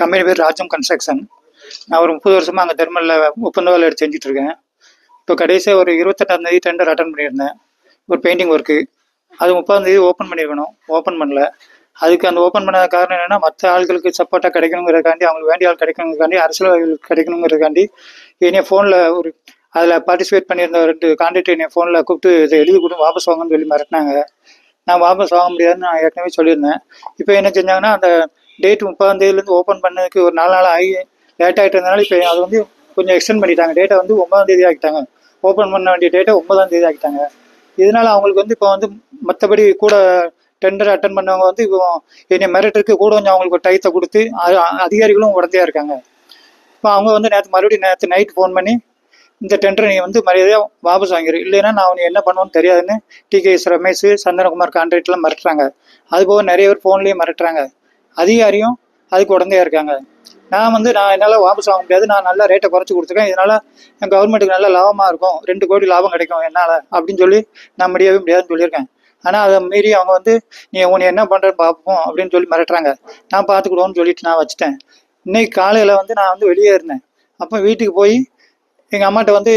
Company பேர் Rajam construction. நான் ஒரு முப்பது வருஷமாக அங்கே தெர்மலில் ஒப்பந்த வேலை எடுத்து செஞ்சுட்டு இருக்கேன். இப்போ கடைசியாக ஒரு இருபத்தெட்டாம் தேதி டெண்டர் அட்டன் பண்ணியிருந்தேன். ஒரு பெயிண்டிங் ஒர்க்கு அது முப்பதாம் தேதி ஓப்பன் பண்ணியிருக்கணும் ஓப்பன் பண்ணல. அதுக்கு அந்த ஓப்பன் பண்ண காரணம் என்னென்னா மற்ற ஆட்களுக்கு சப்போர்ட்டாக கிடைக்கணுங்கிறதுக்காண்டி அவங்களுக்கு வேண்டிய ஆள் கிடைக்கணுங்கிறக்காண்டி அரசியல்வாதிகளுக்கு கிடைக்கணுங்கிறதுக்காண்டி என்னைய ஃபோனில் ஒரு அதில் பார்ட்டிசிபேட் பண்ணியிருந்த ரெண்டு கான்டாக்ட் என்னை ஃபோனில் கூப்பிட்டு இதை எழுதி கொடுத்து வாபஸ் வாங்கன்னு சொல்லி மிரட்டினாங்க. நான் வாபஸ் வாங்க முடியாதுன்னு நான் ஏற்கனவே சொல்லியிருந்தேன். இப்போ என்ன செஞ்சாங்கன்னா அந்த டேட் முப்பதாம் தேதியிலேருந்து ஓப்பன் பண்ணதுக்கு ஒரு நாலு நாள் ஆகி லேட் ஆகிட்டு இருந்தனால இப்போ அது வந்து கொஞ்சம் எக்ஸ்டெண்ட் பண்ணிட்டாங்க. டேட்டை வந்து ஒன்பதாம் தேதி ஆக்கிட்டாங்க. ஓப்பன் பண்ண வேண்டிய டேட்டை ஒன்பதாம் தேதி ஆக்கிட்டாங்க. இதனால அவங்களுக்கு வந்து இப்போ வந்து மற்றபடி கூட டெண்டர் அட்டன் பண்ணவங்க வந்து இப்போ என்னை மிரட்டுறதுக்கு கூட கொஞ்சம் அவங்களுக்கு ஒரு டயத்தை கொடுத்து அதிகாரிகளும் உடந்தையாக இருக்காங்க. இப்போ அவங்க வந்து நேற்று மறுபடியும் நேற்று நைட் ஃபோன் பண்ணி இந்த டெண்டரை நீ வந்து மரியாதையாக வாபஸ் வாங்கிடு இல்லைன்னா நான் அவனை என்ன பண்ணுவேன்னு தெரியாதுன்னு டிகேஎஸ் ரமேஷ் சந்தனகுமார் கான்ட்ராக்ட்லாம் மிரட்டுறாங்க. அதுபோக நிறைய பேர் ஃபோன்லேயே மிரட்டுறாங்க. அதிகாரியும் அதுக்கு உடந்தையாக இருக்காங்க. நான் வந்து நான் என்னால் வாபஸ் வாங்க முடியாது. நான் நல்லா ரேட்டை குறைச்சி கொடுத்துருக்கேன். இதனால் என் கவர்மெண்ட்டுக்கு நல்ல லாபமாக இருக்கும். ரெண்டு கோடி லாபம் கிடைக்கும் என்னால் அப்படின்னு சொல்லி நான் முடியவே முடியாதுன்னு சொல்லியிருக்கேன். ஆனால் அதை மீறி அவங்க வந்து நீ உன்னை என்ன பண்ணுறன்னு பார்ப்போம் அப்படின்னு சொல்லி மிரட்டுறாங்க. நான் பார்த்துக்கிடுவோன்னு சொல்லிட்டு நான் வச்சுட்டேன். இன்னைக்கு காலையில் வந்து நான் வந்து வெளியே இருந்தேன். அப்போ வீட்டுக்கு போய் எங்கள் அம்மாட்ட வந்து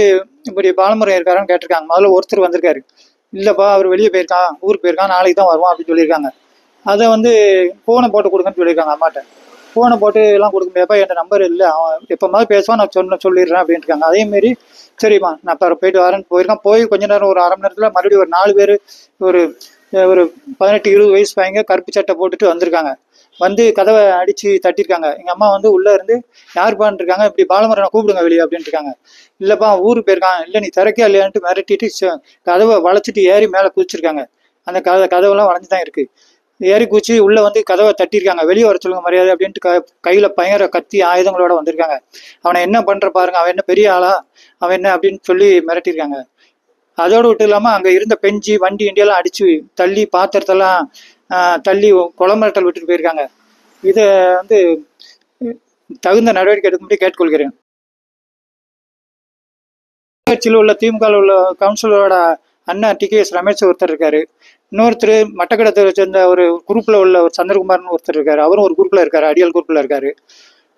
இப்படி பாலமுருகன் இருக்காரான்னு கேட்டிருக்காங்க. முதல்ல ஒருத்தர் வந்திருக்காரு. இல்லைப்பா அவர் வெளியே போயிருக்கான் ஊருக்கு போயிருக்கான் நாளைக்கு தான் வருவான் அப்படின்னு சொல்லியிருக்காங்க. அதை வந்து ஃபோனை போட்டு கொடுங்கன்னு சொல்லியிருக்காங்க அம்மாட்ட. ஃபோனை போட்டு எல்லாம் கொடுக்க முடியாப்பா என் நம்பர் இல்லை. அவன் எப்போ மாதிரி பேசுவான் நான் சொன்ன சொல்லிடுறேன் அப்படின்ட்டுருக்காங்க அதேமாரி சரிம்மா நான் இப்போ போயிட்டு வரேன்னு போயிருக்கேன். போய் கொஞ்ச நேரம் ஒரு அரை மணி நேரத்தில் மறுபடியும் ஒரு நாலு பேர் ஒரு ஒரு பதினெட்டு இருபது வயசு பையங்க கருப்பு சட்டை போட்டுட்டு வந்திருக்காங்க. வந்து கதவை அடிச்சு தட்டியிருக்காங்க. எங்க அம்மா வந்து உள்ள இருந்து யார் இருக்காங்க. இப்படி பாலமரனை கூப்பிடுங்க வெளியே அப்படின்ட்டு இருக்காங்க. இல்லப்பா ஊருக்கு போயிருக்கான். இல்லை நீ திறக்கே இல்லையான்ட்டு மிரட்டிட்டு கதவை வளைச்சிட்டு ஏறி மேலே குதிச்சிருக்காங்க. அந்த கத கதவெல்லாம் வளைஞ்சு தான் இருக்கு. ஏறி குச்சி உள்ள வந்து கதவை தட்டியிருக்காங்க. வெளியே வர சொல்லுங்க மரியாதை அப்படின்ட்டு க கையில பயங்கர கத்தி ஆயுதங்களோட வந்திருக்காங்க. அவனை என்ன பண்ற பாருங்க அவன் என்ன பெரிய ஆளா அவன் என்ன அப்படின்னு சொல்லி மிரட்டியிருக்காங்க. அதோடு விட்டு இல்லாமல் அங்கே இருந்த பெஞ்சி வண்டி இண்டியெல்லாம் அடிச்சு தள்ளி பாத்திரத்தெல்லாம் தள்ளி குளமிரட்டல் விட்டுட்டு போயிருக்காங்க. இதை வந்து தகுந்த நடவடிக்கை எடுக்கும்படி கேட்டுக்கொள்கிறேன். கட்சியில் உள்ள திமுக உள்ள கவுன்சிலரோட அண்ணன் டிகேஎஸ் ரமேஷ் ஒருத்தர் இருக்காரு. இன்னொருத்தர் மட்டக்கடத்தை சேர்ந்த ஒரு குரூப்ல உள்ள ஒரு சந்திரகுமார்னு ஒருத்தர் இருக்காரு. அவரும் ஒரு குரூப்ல இருக்காரு அடியால் குரூப்ல இருக்காரு.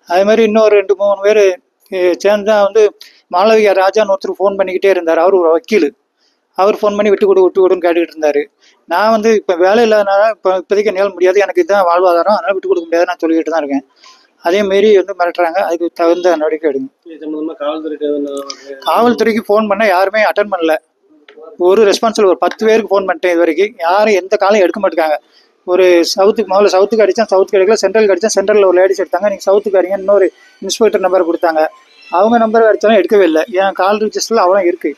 அதே மாதிரி இன்னொரு ரெண்டு மூணு பேர் சேர்ந்தா வந்து மாளவியா ராஜான்னு ஒருத்தர் ஃபோன் பண்ணிக்கிட்டே இருந்தார். அவர் ஒரு வக்கீல். அவர் ஃபோன் பண்ணி விட்டு கொடு விட்டு கொடுன்னு கேட்டுக்கிட்டு இருந்தாரு. நான் வந்து இப்போ வேலை இல்லாதனால இப்போ இப்போதைக்கு என்னால் முடியாது. எனக்கு இதுதான் வாழ்வாதாரம். அதனால விட்டு கொடுக்க முடியாது நான் சொல்லிக்கிட்டு தான் இருக்கேன். அதே மாரி வந்து மிரட்டுறாங்க. அதுக்கு தகுந்த நடவடிக்கை எடுங்க. காவல்துறைக்கு ஃபோன் பண்ண யாருமே அட்டன் பண்ணல. ஒரு ரெஸ்பான்சிபிள் ஒரு பத்து பேருக்கு ஃபோன் பண்ணிட்டேன் இது வரைக்கும் யாரும் எந்த காலையும் எடுக்க மாட்டேங்காங்க. ஒரு சவுத்துக்கு முதல்ல சவுத்துக்கு அடித்தேன் சவுத்துக்கு எடுக்கல சென்ட்ரல் அடித்தேன் சென்ட்ரலில் ஒரு லேடிஸ் எடுத்தாங்க. நீங்கள் சவுத்துக்கு அடிங்க இன்னொரு இன்ஸ்பெக்டர் நம்பர் கொடுத்தாங்க. அவங்க நம்பர் அடித்தாலும் எடுக்கவே இல்லை. என் கால் ரிஜிஸ்டரில் அவ்வளோ இருக்குது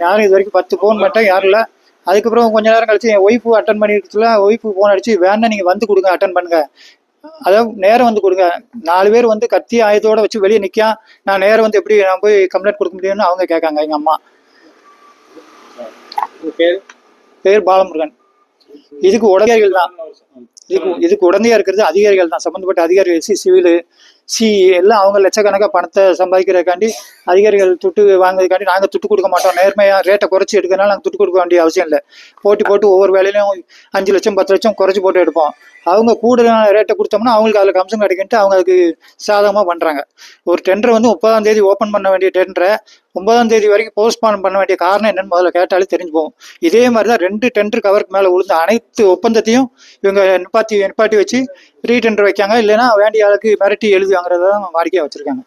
யாரும் இது வரைக்கும் பத்து ஃபோன் பண்ணிட்டேன் யாரும் இல்லை. அதுக்கப்புறம் கொஞ்ச நேரம் கழிச்சு என் ஒய்ஃபு அட்டன் பண்ணிருச்சுல ஒய்ஃபு ஃபோன் அடிச்சு வேணா நீங்கள் வந்து கொடுங்க அட்டன் பண்ணுங்க. அதாவது நேரம் வந்து கொடுங்க. நாலு பேர் வந்து கத்தி ஆயுதத்தோட வச்சு வெளியே நிற்கா நான் நேரம் வந்து எப்படி நான் போய் கம்ப்ளைண்ட் கொடுக்க முடியும்னு அவங்க கேட்காங்க எங்கள் அம்மா. பேர்? பேர் பாலமுருகன். இதுக்கு உடந்தையார்கள் தான். இதுக்கு இதுக்கு உடந்தையா இருக்கிறது அதிகாரிகள் தான். சம்பந்தப்பட்ட அதிகாரிகள் சிவில் சி எல்லாம் அவங்க லட்சக்கணக்காக பணத்தை சம்பாதிக்கிறதுக்காண்டி அதிகாரிகள் துட்டு வாங்குறதுக்காண்டி நாங்கள் துட்டு கொடுக்க மாட்டோம். நேர்மையாக ரேட்டை குறைச்சி எடுக்கிறனால நாங்கள் துட்டு கொடுக்க வேண்டிய அவசியம் இல்லை. போட்டி போட்டு ஒவ்வொரு வேலையிலும் அஞ்சு லட்சம் பத்து லட்சம் குறைச்சி போட்டு எடுப்போம். அவங்க கூடுதலான ரேட்டை கொடுத்தோம்னா அவங்களுக்கு அதில் கமிஷன் கிடைக்கிட்டு அவங்க அதுக்கு சாதகமாக பண்ணுறாங்க ஒரு டெண்டர் வந்து முப்பதாம் தேதி ஓப்பன் பண்ண வேண்டிய டெண்டரை ஒன்பதாம் தேதி வரைக்கும் போஸ்ட்பான் பண்ண வேண்டிய காரணம் என்னன்னு முதல்ல கேட்டாலே தெரிஞ்சு போகும் இதே மாதிரி தான் ரெண்டு டெண்டர் கவருக்கு மேலே விழுந்த அனைத்து ஒப்பந்தத்தையும் இவங்க நிப்பாட்டி நிப்பாட்டி வச்சு ரீ டெண்டர் வைக்காங்க. இல்லைன்னா வேண்டிய ஆளுக்கு மிரட்டி எழுதி வாங்குறத தான் வாடிக்கையாக வச்சுருக்காங்க.